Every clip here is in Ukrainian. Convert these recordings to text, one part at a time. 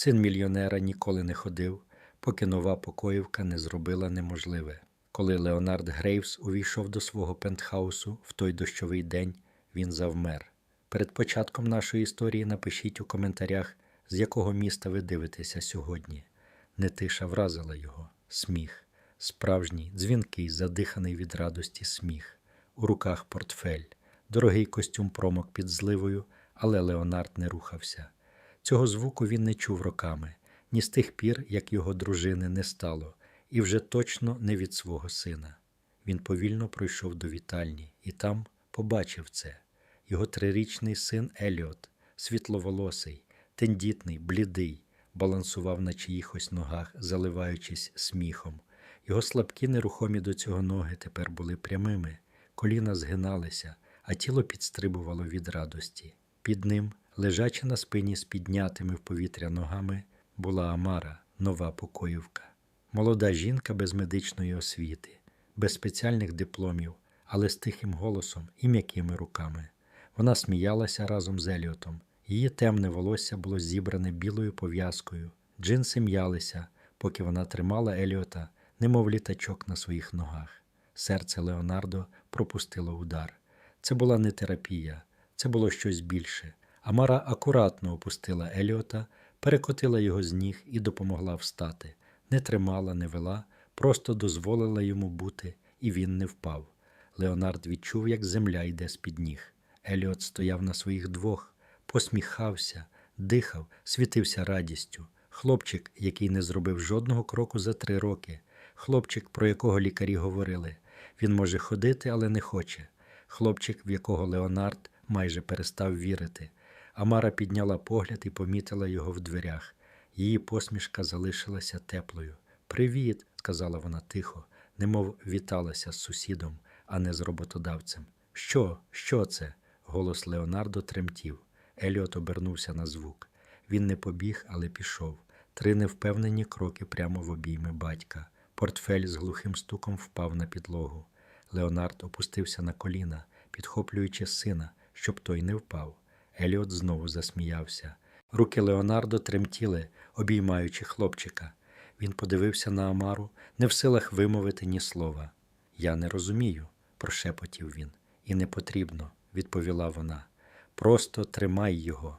Син мільйонера ніколи не ходив, поки нова покоївка не зробила неможливе. Коли Леонард Грейвс увійшов до свого пентхаусу в той дощовий день, він завмер. Перед початком нашої історії напишіть у коментарях, з якого міста ви дивитеся сьогодні. Нетиша вразила його. Сміх. Справжній, дзвінкий, задиханий від радості сміх. У руках портфель. Дорогий костюм промок під зливою, але Леонард не рухався. Цього звуку він не чув роками, ні з тих пір, як його дружини не стало, і вже точно не від свого сина. Він повільно пройшов до вітальні і там побачив це. Його трирічний син Еліот, світловолосий, тендітний, блідий, балансував на чиїхось ногах, заливаючись сміхом. Його слабкі, нерухомі до цього ноги тепер були прямими, коліна згиналися, а тіло підстрибувало від радості. Під ним, лежачи на спині з піднятими в повітря ногами, була Амара, нова покоївка. Молода жінка без медичної освіти, без спеціальних дипломів, але з тихим голосом і м'якими руками. Вона сміялася разом з Еліотом. Її темне волосся було зібране білою пов'язкою, джинси м'ялися, поки вона тримала Еліота, немов літачок на своїх ногах. Серце Леонардо пропустило удар. Це була не терапія, це було щось більше. Амара акуратно опустила Еліота, перекотила його з ніг і допомогла встати. Не тримала, не вела, просто дозволила йому бути, і він не впав. Леонард відчув, як земля йде з-під ніг. Еліот стояв на своїх двох, посміхався, дихав, світився радістю. Хлопчик, який не зробив жодного кроку за три роки, хлопчик, про якого лікарі говорили. Він може ходити, але не хоче. Хлопчик, в якого Леонард майже перестав вірити. Амара підняла погляд і помітила його в дверях. Її посмішка залишилася теплою. Привіт, сказала вона тихо, немов віталася з сусідом, а не з роботодавцем. Що? Що це? Голос Леонардо тремтів. Еліот обернувся на звук. Він не побіг, але пішов. Три невпевнені кроки прямо в обійми батька. Портфель з глухим стуком впав на підлогу. Леонард опустився на коліна, підхоплюючи сина, щоб той не впав. Еліот знову засміявся. Руки Леонардо тремтіли, обіймаючи хлопчика. Він подивився на Амару, не в силах вимовити ні слова. Я не розумію, прошепотів він. І не потрібно, відповіла вона. Просто тримай його.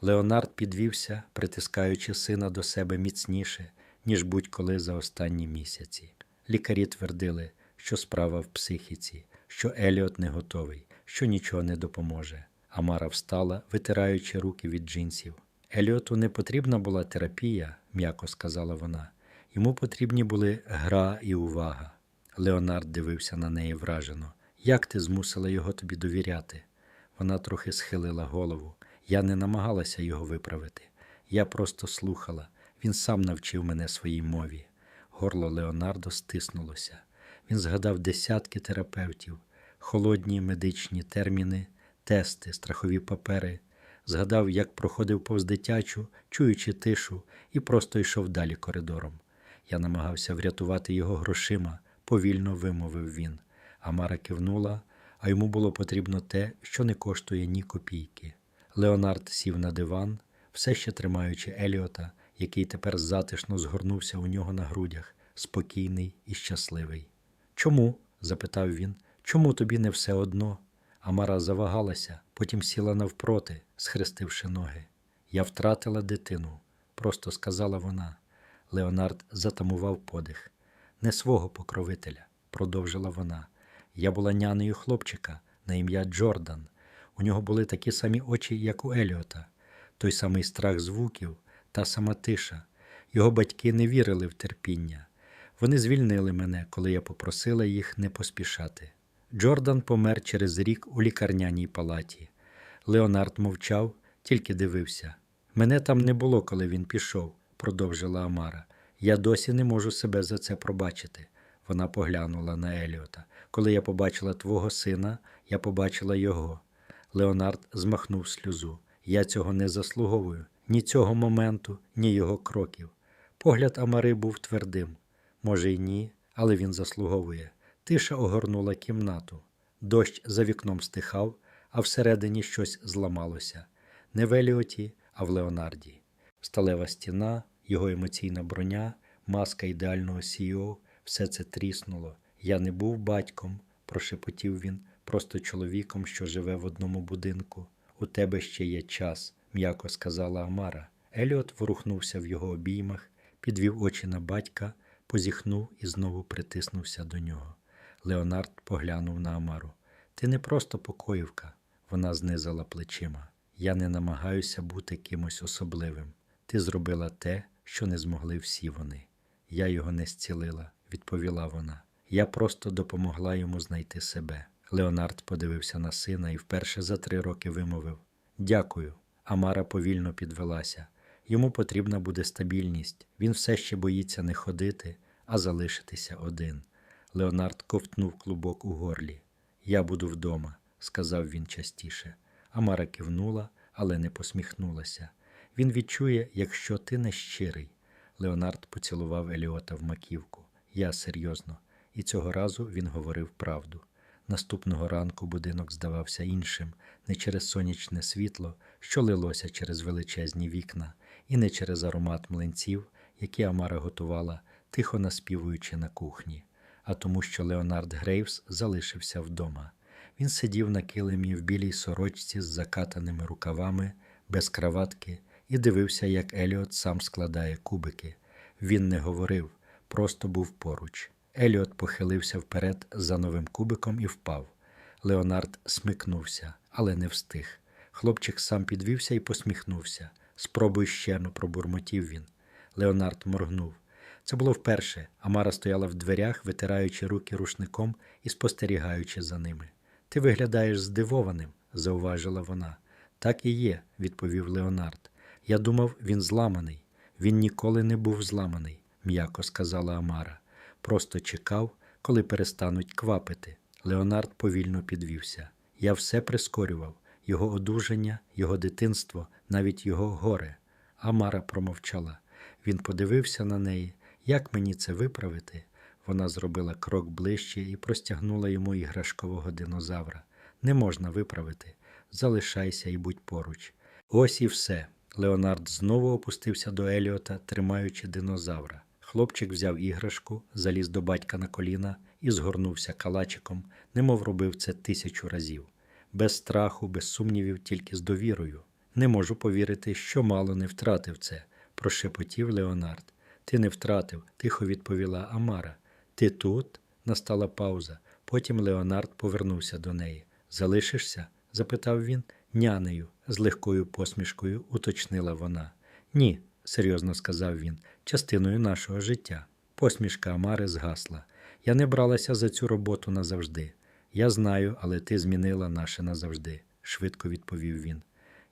Леонард підвівся, притискаючи сина до себе міцніше, ніж будь-коли за останні місяці. Лікарі твердили, що справа в психіці, що Еліот не готовий, що нічого не допоможе. Амара встала, витираючи руки від джинсів. Еліоту не потрібна була терапія, м'яко сказала вона. Йому потрібні були гра і увага. Леонард дивився на неї вражено. Як ти змусила його тобі довіряти? Вона трохи схилила голову. Я не намагалася його виправити. Я просто слухала. Він сам навчив мене своїй мові. Горло Леонардо стиснулося. Він згадав десятки терапевтів, холодні медичні терміни, тести, страхові папери. Згадав, як проходив повз дитячу, чуючи тишу, і просто йшов далі коридором. Я намагався врятувати його грошима, повільно вимовив він. Амара кивнула, а йому було потрібно те, що не коштує ні копійки. Леонард сів на диван, все ще тримаючи Еліота, який тепер затишно згорнувся у нього на грудях, спокійний і щасливий. Чому? запитав він. Чому тобі не все одно? Амара завагалася, потім сіла навпроти, схрестивши ноги. Я втратила дитину, просто сказала вона. Леонард затамував подих. Не свого покровителя, продовжила вона. Я була нянею хлопчика на ім'я Джордан. У нього були такі самі очі, як у Еліота, той самий страх звуків, та сама тиша. Його батьки не вірили в терпіння. Вони звільнили мене, коли я попросила їх не поспішати. Джордан помер через рік у лікарняній палаті. Леонард мовчав, тільки дивився. Мене там не було, коли він пішов, продовжила Амара. Я досі не можу себе за це пробачити. Вона поглянула на Еліота. Коли я побачила твого сина, я побачила його. Леонард змахнув сльозу. Я цього не заслуговую ні цього моменту, ні його кроків. Погляд Амари був твердим. Може, й ні, але він заслуговує. Тиша огорнула кімнату. Дощ за вікном стихав, а всередині щось зламалося. Не в Еліоті, а в Леонарді. Сталева стіна, його емоційна броня, маска ідеального CEO – все це тріснуло. Я не був батьком, прошепотів він, просто чоловіком, що живе в одному будинку. У тебе ще є час, м'яко сказала Амара. Еліот ворухнувся в його обіймах, підвів очі на батька, позіхнув і знову притиснувся до нього. Леонард поглянув на Амару. Ти не просто покоївка, вона знизала плечима. Я не намагаюся бути кимось особливим. Ти зробила те, що не змогли всі вони. Я його не зцілила, відповіла вона. Я просто допомогла йому знайти себе. Леонард подивився на сина і вперше за три роки вимовив Дякую. Амара повільно підвелася. Йому потрібна буде стабільність. Він все ще боїться не ходити, а залишитися один. Леонард ковтнув клубок у горлі. Я буду вдома, сказав він частіше. Амара кивнула, але не посміхнулася. Він відчує, якщо ти не щирий. Леонард поцілував Еліота в маківку. Я серйозно. І цього разу він говорив правду. Наступного ранку будинок здавався іншим, не через сонячне світло, що лилося через величезні вікна, і не через аромат млинців, які Амара готувала, тихо наспівуючи на кухні, а тому, що Леонард Грейвс залишився вдома. Він сидів на килимі в білій сорочці з закатаними рукавами, без краватки, і дивився, як Еліот сам складає кубики. Він не говорив, просто був поруч. Еліот похилився вперед за новим кубиком і впав. Леонард смикнувся, але не встиг. Хлопчик сам підвівся і посміхнувся. Спробуй ще но пробурмотів він. Леонард моргнув. Це було вперше. Амара стояла в дверях, витираючи руки рушником і спостерігаючи за ними. Ти виглядаєш здивованим, зауважила вона. Так і є, відповів Леонард. Я думав, він зламаний. Він ніколи не був зламаний, м'яко сказала Амара. Просто чекав, коли перестануть квапити. Леонард повільно підвівся. Я все прискорював його одужання, його дитинство, навіть його горе. Амара промовчала. Він подивився на неї. Як мені це виправити? Вона зробила крок ближче і простягнула йому іграшкового динозавра. Не можна виправити. Залишайся і будь поруч. Ось і все. Леонард знову опустився до Еліота, тримаючи динозавра. Хлопчик взяв іграшку, заліз до батька на коліна і згорнувся калачиком, немов робив це тисячу разів. Без страху, без сумнівів, тільки з довірою. Не можу повірити, що мало не втратив це, прошепотів Леонард. Ти не втратив, тихо відповіла Амара. Ти тут? Настала пауза. Потім Леонард повернувся до неї. Залишишся? запитав він. Нянею, з легкою посмішкою уточнила вона. Ні, серйозно сказав він, частиною нашого життя. Посмішка Амари згасла. Я не бралася за цю роботу назавжди. Я знаю, але ти змінила наше назавжди, швидко відповів він.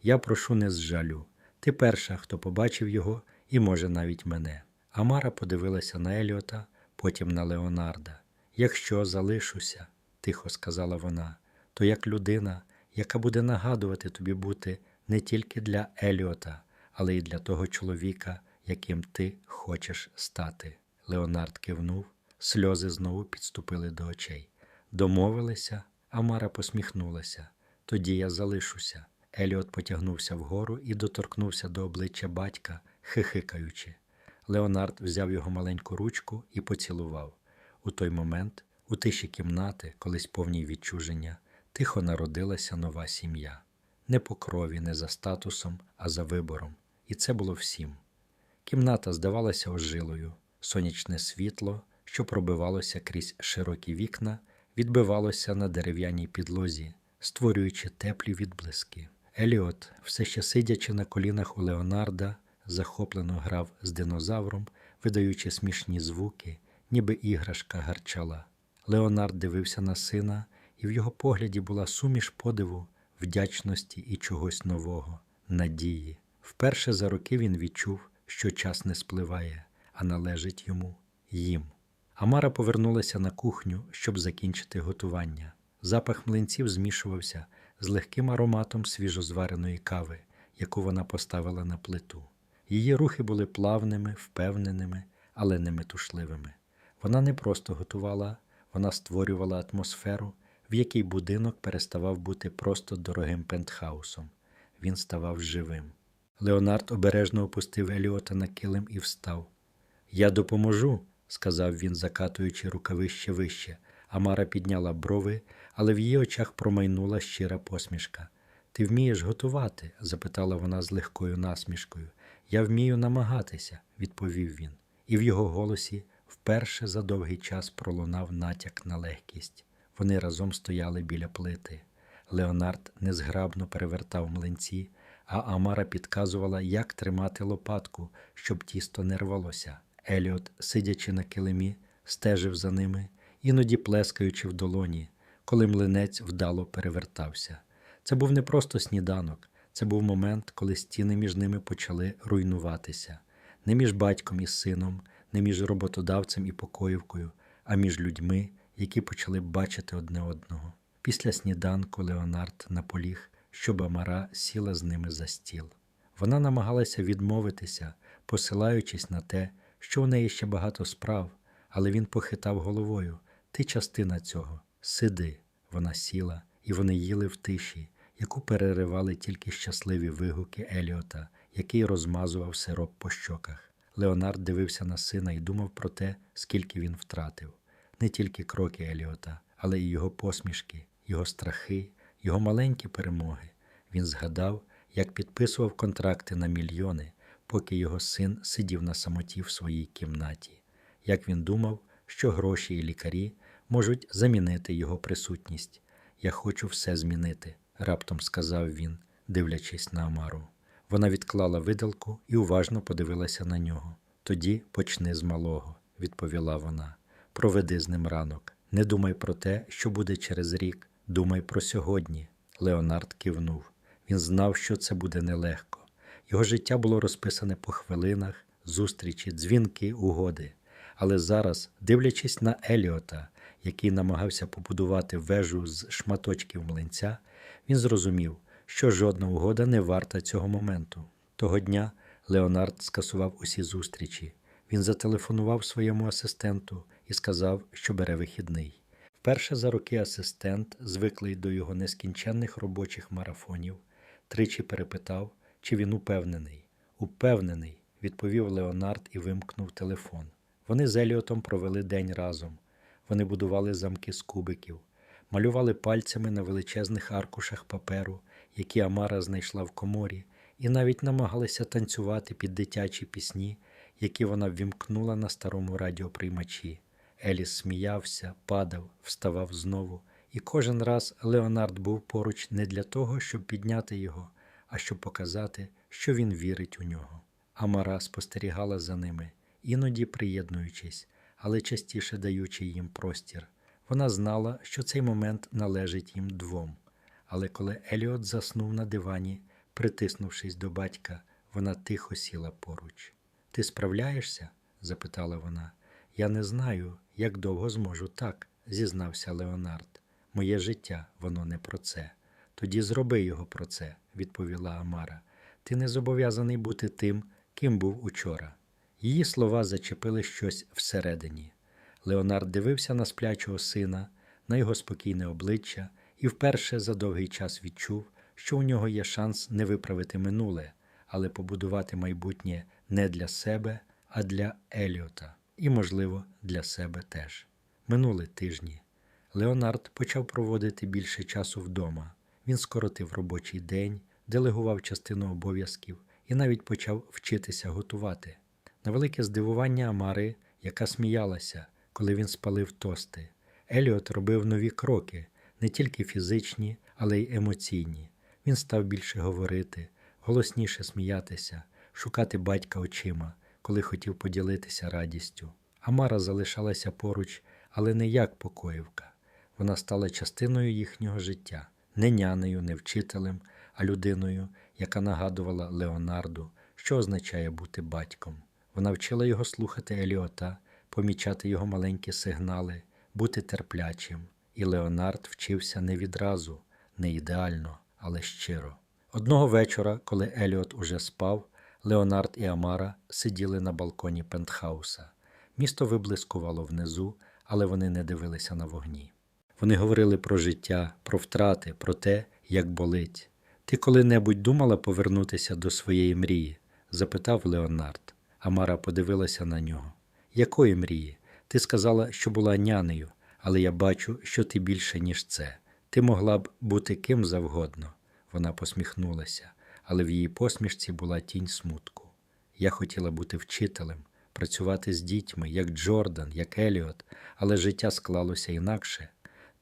Я прошу не з жалю. Ти перша, хто побачив його, і, може, навіть мене. Амара подивилася на Еліота, потім на Леонарда. Якщо залишуся, тихо сказала вона, то як людина, яка буде нагадувати тобі бути не тільки для Еліота, але й для того чоловіка, яким ти хочеш стати. Леонард кивнув, сльози знову підступили до очей. Домовилися, Амара посміхнулася. Тоді я залишуся. Еліот потягнувся вгору і доторкнувся до обличчя батька, хихикаючи. Леонард взяв його маленьку ручку і поцілував. У той момент, у тиші кімнати, колись повній відчуження, тихо народилася нова сім'я. Не по крові, не за статусом, а за вибором. І це було всім. Кімната здавалася ожилою, сонячне світло, що пробивалося крізь широкі вікна, відбивалося на дерев'яній підлозі, створюючи теплі відблиски. Еліот, все ще сидячи на колінах у Леонарда, захоплено грав з динозавром, видаючи смішні звуки, ніби іграшка гарчала. Леонард дивився на сина, і в його погляді була суміш подиву, вдячності і чогось нового, надії. Вперше за роки він відчув, що час не спливає, а належить йому їм. Амара повернулася на кухню, щоб закінчити готування. Запах млинців змішувався з легким ароматом свіжозвареної кави, яку вона поставила на плиту. Її рухи були плавними, впевненими, але не метушливими. Вона не просто готувала, вона створювала атмосферу, в якій будинок переставав бути просто дорогим пентхаусом. Він ставав живим. Леонард обережно опустив Еліота на килим і встав. Я допоможу, сказав він, закатуючи рукавище вище. Амара підняла брови, але в її очах промайнула щира посмішка. Ти вмієш готувати? запитала вона з легкою насмішкою. Я вмію намагатися, відповів він, і в його голосі вперше за довгий час пролунав натяк на легкість. Вони разом стояли біля плити. Леонард незграбно перевертав млинці, а Амара підказувала, як тримати лопатку, щоб тісто не рвалося. Еліот, сидячи на килимі, стежив за ними, іноді плескаючи в долоні, коли млинець вдало перевертався. Це був не просто сніданок, це був момент, коли стіни між ними почали руйнуватися, не між батьком і сином, не між роботодавцем і покоївкою, а між людьми, які почали бачити одне одного. Після сніданку Леонард наполіг, щоб Амара сіла з ними за стіл. Вона намагалася відмовитися, посилаючись на те, що у неї ще багато справ, але він похитав головою. Ти частина цього. Сиди. Вона сіла, і вони їли в тиші, яку переривали тільки щасливі вигуки Еліота, який розмазував сироп по щоках. Леонард дивився на сина і думав про те, скільки він втратив. Не тільки кроки Еліота, але й його посмішки, його страхи, його маленькі перемоги. Він згадав, як підписував контракти на мільйони, поки його син сидів на самоті в своїй кімнаті. Як він думав, що гроші і лікарі можуть замінити його присутність. Я хочу все змінити, раптом сказав він, дивлячись на Амару. Вона відклала видалку і уважно подивилася на нього. Тоді почни з малого, відповіла вона. Проведи з ним ранок. Не думай про те, що буде через рік. Думай про сьогодні. Леонард кивнув. Він знав, що це буде нелегко. Його життя було розписане по хвилинах, зустрічі, дзвінки, угоди. Але зараз, дивлячись на Еліота, який намагався побудувати вежу з шматочків млинця, він зрозумів, що жодна угода не варта цього моменту. Того дня Леонард скасував усі зустрічі. Він зателефонував своєму асистенту і сказав, що бере вихідний. Вперше за роки асистент, звиклий до його нескінченних робочих марафонів, тричі перепитав, чи він упевнений. Упевнений, відповів Леонард і вимкнув телефон. Вони з Еліотом провели день разом. Вони будували замки з кубиків, малювали пальцями на величезних аркушах паперу, які Амара знайшла в коморі, і навіть намагалися танцювати під дитячі пісні, які вона ввімкнула на старому радіоприймачі. Еліс сміявся, падав, вставав знову, і кожен раз Леонард був поруч не для того, щоб підняти його, а щоб показати, що він вірить у нього. Амара спостерігала за ними, іноді приєднуючись, але частіше даючи їм простір. Вона знала, що цей момент належить їм двом. Але коли Еліот заснув на дивані, притиснувшись до батька, вона тихо сіла поруч. Ти справляєшся? запитала вона. Я не знаю, як довго зможу так, зізнався Леонард. Моє життя, воно не про це. Тоді зроби його про це, відповіла Амара. Ти не зобов'язаний бути тим, ким був учора. Її слова зачепили щось всередині. Леонард дивився на сплячого сина, на його спокійне обличчя і вперше за довгий час відчув, що у нього є шанс не виправити минуле, але побудувати майбутнє не для себе, а для Еліота, і, можливо, для себе теж. Минули тижні. Леонард почав проводити більше часу вдома. Він скоротив робочий день, делегував частину обов'язків і навіть почав вчитися готувати. На велике здивування Амари, яка сміялася, коли він спалив тости. Еліот робив нові кроки, не тільки фізичні, але й емоційні. Він став більше говорити, голосніше сміятися, шукати батька очима, коли хотів поділитися радістю. Амара залишалася поруч, але не як покоївка. Вона стала частиною їхнього життя, не нянею, не вчителем, а людиною, яка нагадувала Леонарду, що означає бути батьком. Вона вчила його слухати Еліота, помічати його маленькі сигнали, бути терплячим. І Леонард вчився не відразу, не ідеально, але щиро. Одного вечора, коли Еліот уже спав, Леонард і Амара сиділи на балконі пентхауса. Місто виблискувало внизу, але вони не дивилися на вогні. Вони говорили про життя, про втрати, про те, як болить. Ти коли-небудь думала повернутися до своєї мрії? запитав Леонард. Амара подивилася на нього. Якої мрії? Ти сказала, що була нянею, але я бачу, що ти більше, ніж це. Ти могла б бути ким завгодно. Вона посміхнулася, але в її посмішці була тінь смутку. Я хотіла бути вчителем, працювати з дітьми, як Джордан, як Еліот, але життя склалося інакше.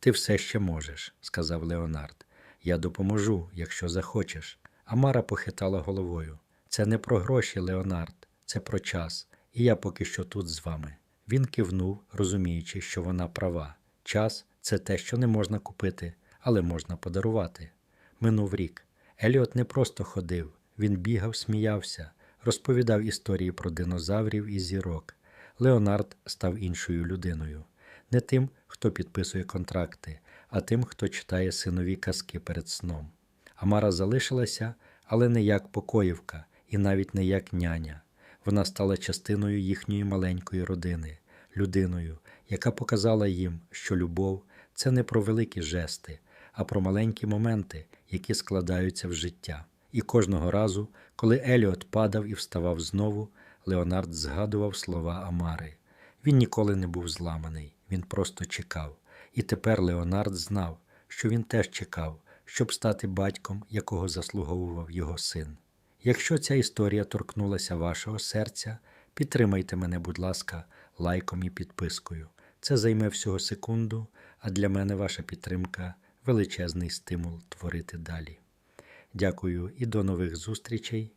Ти все ще можеш, сказав Леонард. Я допоможу, якщо захочеш. Амара похитала головою. Це не про гроші, Леонард, це про час, і я поки що тут з вами. Він кивнув, розуміючи, що вона права. Час це те, що не можна купити, але можна подарувати. Минув рік. Еліот не просто ходив, він бігав, сміявся, розповідав історії про динозаврів і зірок. Леонард став іншою людиною, не тим, хто підписує контракти, а тим, хто читає синові казки перед сном. Амара залишилася, але не як покоївка і навіть не як няня. Вона стала частиною їхньої маленької родини, людиною, яка показала їм, що любов це не про великі жести, а про маленькі моменти, які складаються в життя. І кожного разу, коли Еліот падав і вставав знову, Леонард згадував слова Амари. Він ніколи не був зламаний, він просто чекав. І тепер Леонард знав, що він теж чекав, щоб стати батьком, якого заслуговував його син. Якщо ця історія торкнулася вашого серця, підтримайте мене, будь ласка, лайком і підпискою. Це займе всього секунду, а для мене ваша підтримка величезний стимул творити далі. Дякую і до нових зустрічей.